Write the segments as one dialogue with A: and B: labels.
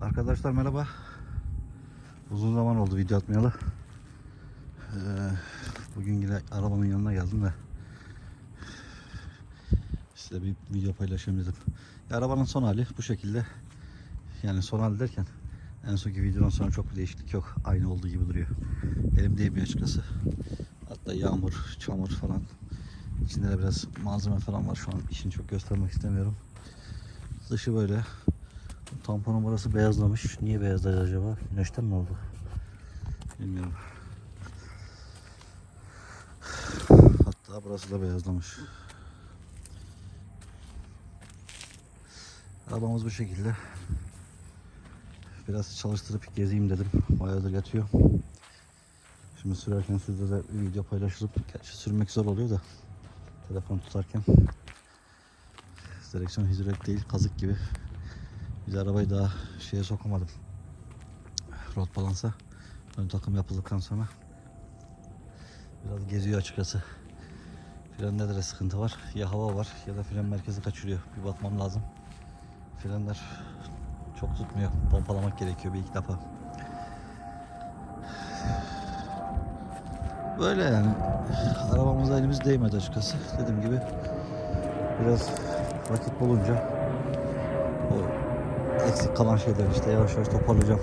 A: Arkadaşlar merhaba. Uzun zaman oldu video atmayalı. Ee, bugün yine arabamın yanına geldim de size bir video paylaşayım dedim. Ya, arabanın son hali bu şekilde. Yani son hali derken en sonki videodan sonra çok bir değişiklik yok. Aynı olduğu gibi duruyor. Elim değmiyor açıkçası. Hatta yağmur, çamur falan. İçinde de biraz malzeme falan var. Şu an işini çok göstermek istemiyorum. Dışı böyle. Tamponun burası beyazlamış. Niye beyazladı acaba? Güneşten mi oldu? Bilmiyorum. Hatta burası da beyazlamış. Arabamız bu şekilde. Biraz çalıştırıp gezeyim dedim. Bayağıdır yatıyor. Şimdi sürerken sizde de bir video paylaşırım. Gerçi sürmek zor oluyor da. Telefon tutarken. Direksiyon hidrolik değil, kazık gibi. Biz arabayı daha şeye sokamadım. Rot balansa. Ön takım yapıldıktan sonra biraz geziyor açıkçası. Frende de sıkıntı var. Ya hava var ya da fren merkezi kaçırıyor. Bir bakmam lazım. Frenler çok tutmuyor. Pompalamak gerekiyor bir iki defa. Böyle yani. Arabamıza elimiz değmedi açıkçası. Dediğim gibi biraz vakit bulunca eksik kalan şeyler işte yavaş yavaş toparlayacağım.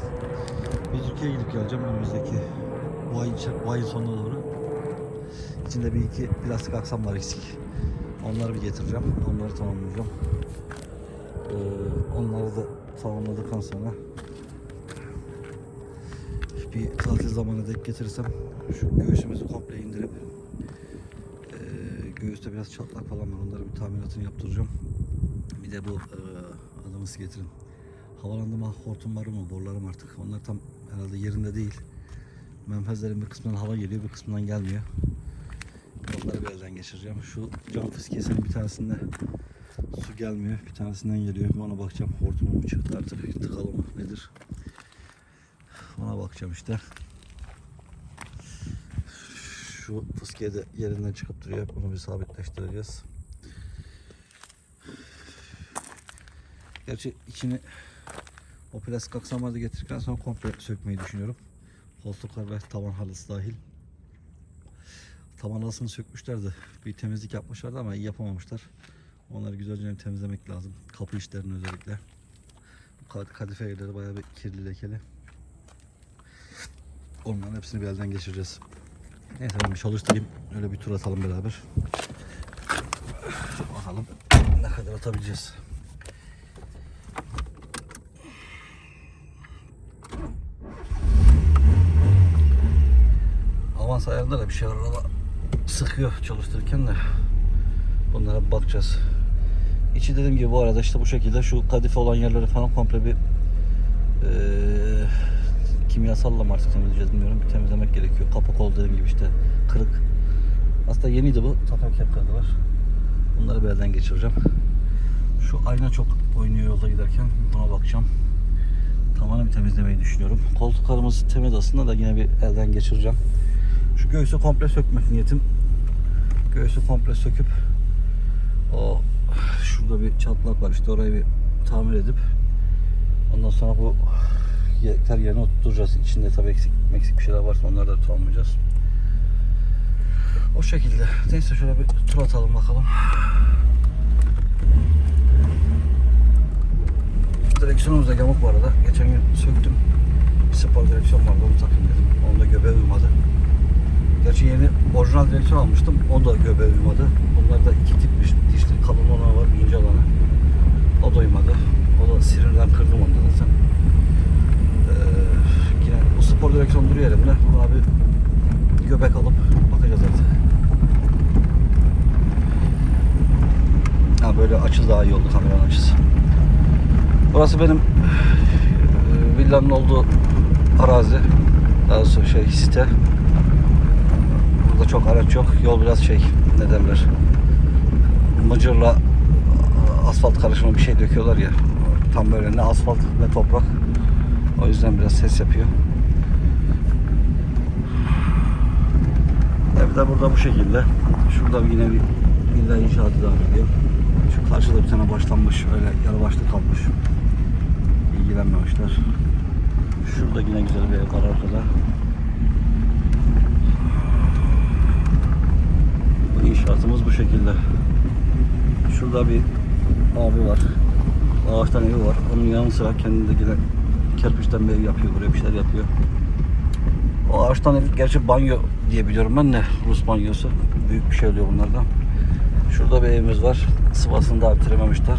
A: Bir Türkiye'ye gidip geleceğim önümüzdeki bu ayın, bu ayın sonuna doğru. İçinde bir iki plastik aksam var eksik. Onları bir getireceğim. Onları tamamlayacağım. Ee, onları da tamamladıktan sonra bir tatil zamanı denk getirirsem şu göğsümüzü komple indirip e, göğüste biraz çatlak falan var. Onları bir tamiratını yaptıracağım. Bir de bu e, adamı siz getirin. Havalandırma hortumları mı, borularım artık. Onlar tam herhalde yerinde değil. Menfezlerin bir kısmından hava geliyor, bir kısmından gelmiyor. Onları bir elden geçireceğim. Şu cam fiskiyesinin bir tanesinde su gelmiyor. Bir tanesinden geliyor. Bir ona bakacağım. Hortumum mu çıktı artık? Tıkalı mı? Nedir? Ona bakacağım işte. Şu fıskiye de yerinden çıkıp duruyor. Bunu bir sabitleştireceğiz. Gerçi içini o plastik aksamları da getirdikten sonra komple sökmeyi düşünüyorum. Koltuklar ve tavan halısı dahil. Tavan halısını sökmüşlerdi. Bir temizlik yapmışlardı ama iyi yapamamışlar. Onları güzelce temizlemek lazım. Kapı işlerini özellikle. Kad- Kadife yerleri bayağı bir kirli lekeli. Onların hepsini bir elden geçireceğiz. Neyse ben bir çalıştırayım. Öyle bir tur atalım beraber. Bakalım ne kadar atabileceğiz. Avans ayarında da bir şey var araba sıkıyor çalıştırırken de bunlara bakacağız. İçi dediğim gibi bu arada işte bu şekilde şu kadife olan yerleri falan komple bir eee kimyasalla mı artık temizleyeceğiz bilmiyorum. Bir temizlemek gerekiyor. Kapak oldu dediğim gibi işte kırık. Aslında yeniydi bu. De var. Bunları bir elden geçireceğim. Şu ayna çok oynuyor yolda giderken. Buna bakacağım. Tamamen bir temizlemeyi düşünüyorum. Koltuklarımız temiz aslında da yine bir elden geçireceğim. Şu göğsü komple sökmek niyetim. Göğsü komple söküp o şurada bir çatlak var işte orayı bir tamir edip ondan sonra bu yelekler yerine oturtacağız. İçinde tabii eksik, eksik bir şeyler varsa onları da tamamlayacağız. O şekilde. Neyse şöyle bir tur atalım bakalım. Direksiyonumuz da yamuk bu arada. Geçen gün söktüm. Bir spor direksiyon vardı onu takayım dedim. Onun da göbeğe uymadı. Gerçi yeni orijinal direksiyon almıştım. O da göbeğe uymadı. Bunlar da iki tipmiş. Dişli kalın olanı var, ince olanı. O da uymadı. O da sinirden kırdım onu da zaten. Ee, yine bu spor direksiyon duruyor elimde. Buna bir göbek alıp bakacağız artık. Ha böyle açı daha iyi oldu kameranın açısı. Burası benim e, villanın olduğu arazi. Daha doğrusu şey site. Burada çok araç yok. Yol biraz şey ne derler. Mıcırla asfalt karışımı bir şey döküyorlar ya. Tam böyle ne asfalt ne toprak. O yüzden biraz ses yapıyor. Ev de burada bu şekilde. Şurada yine bir villa inşaatı devam ediyor. Şu karşıda bir tane başlanmış öyle yarı başlı kalmış. İlgilen ilgilenmemişler. Şurada yine güzel bir ev var arkada. İnşaatımız bu şekilde. Şurada bir abi var. Ağaçtan evi var. Onun yanı sıra kendi de kerpiçten bir ev yapıyor. Buraya bir şeyler yapıyor. O ağaçtan ev gerçi banyo diye biliyorum ben de. Rus banyosu. Büyük bir şey oluyor bunlardan. Şurada bir evimiz var. Sıvasını daha bitirememişler.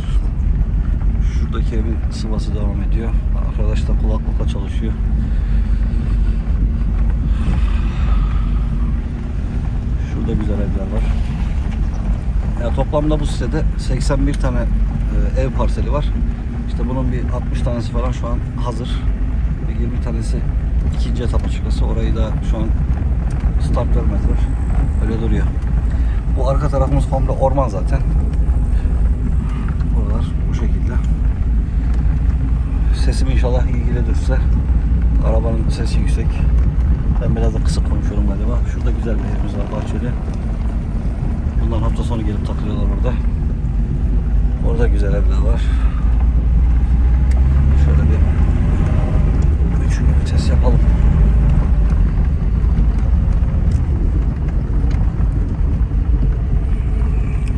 A: Şuradaki evin sıvası devam ediyor. Arkadaş da kulaklıkla çalışıyor. Şurada güzel evler var. Ya toplamda bu sitede 81 tane e, ev parseli var. İşte bunun bir 60 tanesi falan şu an hazır. Bir 20 tanesi ikinci etap açıkçası. Orayı da şu an start vermediler. Öyle duruyor. Bu arka tarafımız komple orman zaten. Buralar bu şekilde. Sesim inşallah iyi gelir. Arabanın sesi yüksek. Ben biraz da kısık konuşuyorum galiba. Şurada güzel bir evimiz var bahçeli. Bundan hafta sonu gelip takılıyorlar orada. Orada güzel evler var. Şöyle bir üçüncü vites yapalım.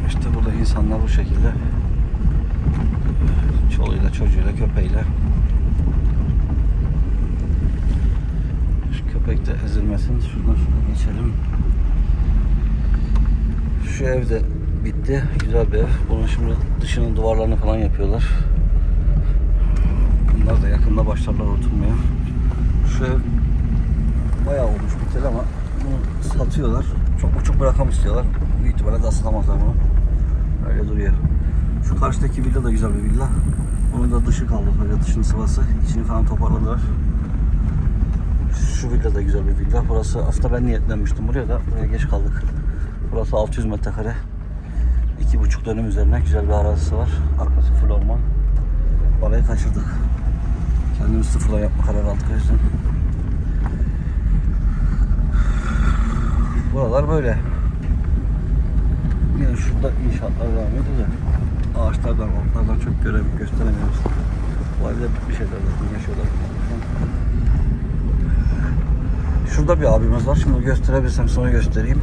A: İşte burada insanlar bu şekilde çoluğuyla, çocuğuyla, köpeğiyle şu köpek de ezilmesin. Şuradan şuna geçelim. Şu ev de bitti. Güzel bir ev. Bunun şimdi dışının duvarlarını falan yapıyorlar. Bunlar da yakında başlarlar oturmaya. Şu ev bayağı olmuş biteli ama bunu satıyorlar. Çok uçuk bir rakam istiyorlar. Büyük ihtimalle de satamazlar bunu. Öyle duruyor. Şu karşıdaki villa da güzel bir villa. Bunun da dışı kaldı böyle dışının sıvası. İçini falan toparladılar. Şu villa da güzel bir villa. Burası aslında ben niyetlenmiştim buraya da buraya geç kaldık. Burası 600 metrekare. İki buçuk dönüm üzerine güzel bir arazisi var. Arkası full orman. Balayı kaçırdık. Kendimiz sıfırla yapma kararı aldık o yüzden. Buralar böyle. Yine şurada inşaatlar devam ediyor da ağaçlardan, otlardan çok göre gösteremiyoruz. Bu bir şeyler zaten yaşıyorlar. Şurada bir abimiz var. Şimdi gösterebilirsem sonra göstereyim.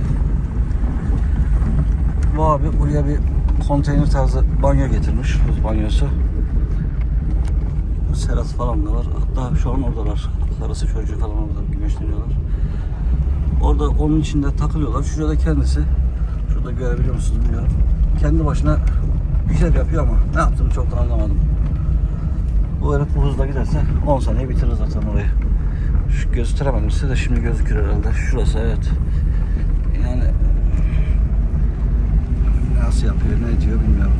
A: Bu abi buraya bir konteyner tarzı banyo getirmiş. Buz banyosu. Serası falan da var. Hatta şu an oradalar. Karısı çocuğu falan orada güneşleniyorlar. Orada onun içinde takılıyorlar. Şurada kendisi. Şurada görebiliyor musunuz bilmiyorum. Kendi başına bir şeyler yapıyor ama ne yaptığını çok da anlamadım. Bu herif bu hızla giderse 10 saniye bitirir zaten orayı. Şu gösteremedim size de şimdi gözükür herhalde. Şurası evet. Yani nasıl yapıyor, ne diyor bilmiyorum.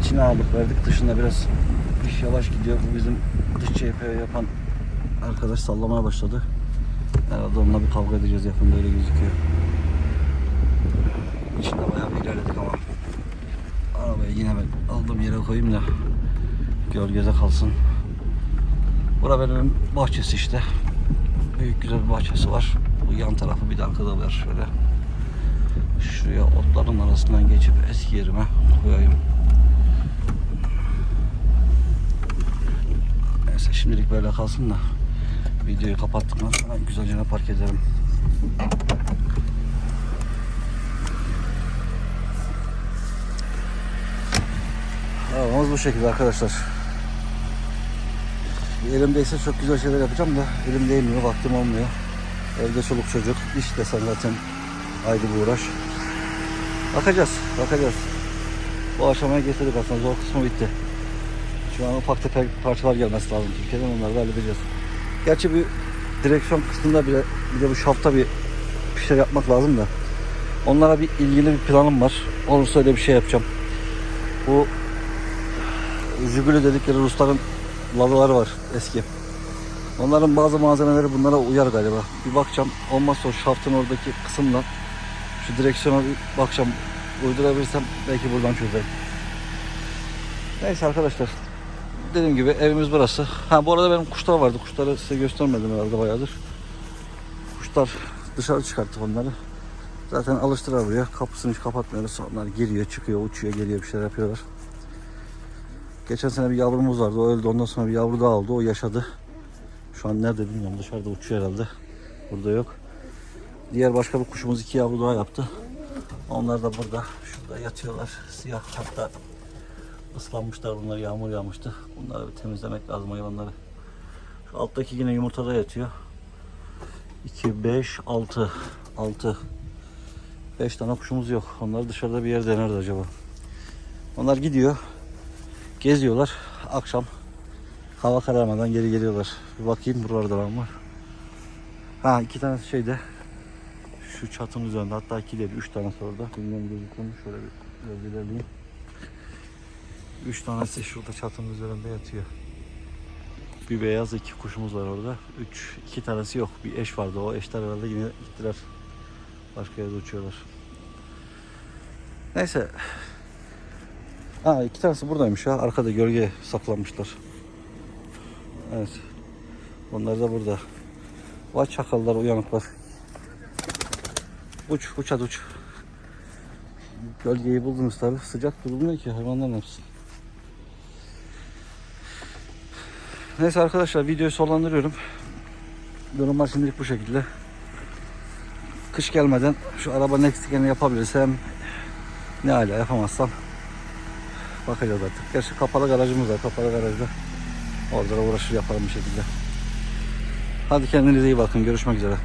A: İçine aldık verdik. Dışında biraz iş yavaş gidiyor. Bu bizim dış CHP yapan arkadaş sallamaya başladı. Herhalde onunla bir kavga edeceğiz yakında öyle gözüküyor. İçinde bayağı bir ilerledik ama arabayı yine ben aldığım yere koyayım da gölgede kalsın. Bura benim bahçesi işte. Büyük güzel bir bahçesi var. Bu yan tarafı bir de arkada var şöyle. Şuraya otların arasından geçip eski yerime koyayım. Neyse şimdilik böyle kalsın da videoyu kapattıktan sonra güzelce park ederim. Arabamız bu şekilde arkadaşlar. Elimdeyse çok güzel şeyler yapacağım da elim değmiyor, vaktim olmuyor. Evde çoluk çocuk, iş desen zaten ayrı bir uğraş. Bakacağız, bakacağız. Bu aşamaya getirdik aslında, zor kısmı bitti. Şu an ufak tefek parçalar gelmesi lazım Türkiye'den, onları da halledeceğiz. Gerçi bir direksiyon kısmında bile, bir de bu şafta bir, bir şey yapmak lazım da. Onlara bir ilgili bir planım var. Olursa öyle bir şey yapacağım. Bu Jiguli dedikleri Rusların lalıları var eski. Onların bazı malzemeleri bunlara uyar galiba. Bir bakacağım. Olmazsa o şaftın oradaki kısımla şu direksiyona bir bakacağım. uydurabilirsem belki buradan çözerim. Neyse arkadaşlar. Dediğim gibi evimiz burası. Ha bu arada benim kuşlar vardı. Kuşları size göstermedim herhalde bayağıdır. Kuşlar dışarı çıkarttık onları. Zaten alıştılar buraya. Kapısını hiç kapatmıyoruz. Onlar giriyor, çıkıyor, uçuyor, geliyor bir şeyler yapıyorlar. Geçen sene bir yavrumuz vardı. O öldü. Ondan sonra bir yavru daha oldu. O yaşadı. Şu an nerede bilmiyorum. Dışarıda uçuyor herhalde. Burada yok. Diğer başka bir kuşumuz iki yavru daha yaptı. Onlar da burada. Şurada yatıyorlar. Siyah hatta ıslanmışlar bunlar. Yağmur yağmıştı. Bunları bir temizlemek lazım hayvanları. Şu alttaki yine yumurtada yatıyor. 2, 5, 6. 6. 5 tane kuşumuz yok. Onlar dışarıda bir yerde nerede acaba? Onlar gidiyor. Geziyorlar. Akşam hava kararmadan geri geliyorlar. Bir bakayım buralarda var mı? Ha iki tane şeyde şu çatının üzerinde hatta iki değil üç tanesi orada. Bilmiyorum gözüküyor mu? Şöyle bir biraz ilerleyeyim. Üç tanesi şurada çatının üzerinde yatıyor. Bir beyaz iki kuşumuz var orada. Üç, iki tanesi yok. Bir eş vardı. O eşler herhalde yine gittiler. Başka yerde uçuyorlar. Neyse. Ha iki tanesi buradaymış ya. Arkada gölgeye saklanmışlar. Evet. Onlar da burada. Vay çakallar uyanıklar. Uç, uç hadi uç. Gölgeyi buldunuz tabi. Sıcak durulmuyor ki hayvanlar ne Neyse arkadaşlar videoyu sonlandırıyorum. Durumlar şimdilik bu şekilde. Kış gelmeden şu arabanın eksiklerini yapabilirsem ne hala yapamazsam bakacağız artık. Gerçi kapalı garajımız var. Kapalı garajda orada da uğraşır yaparım bir şekilde. Hadi kendinize iyi bakın. Görüşmek üzere.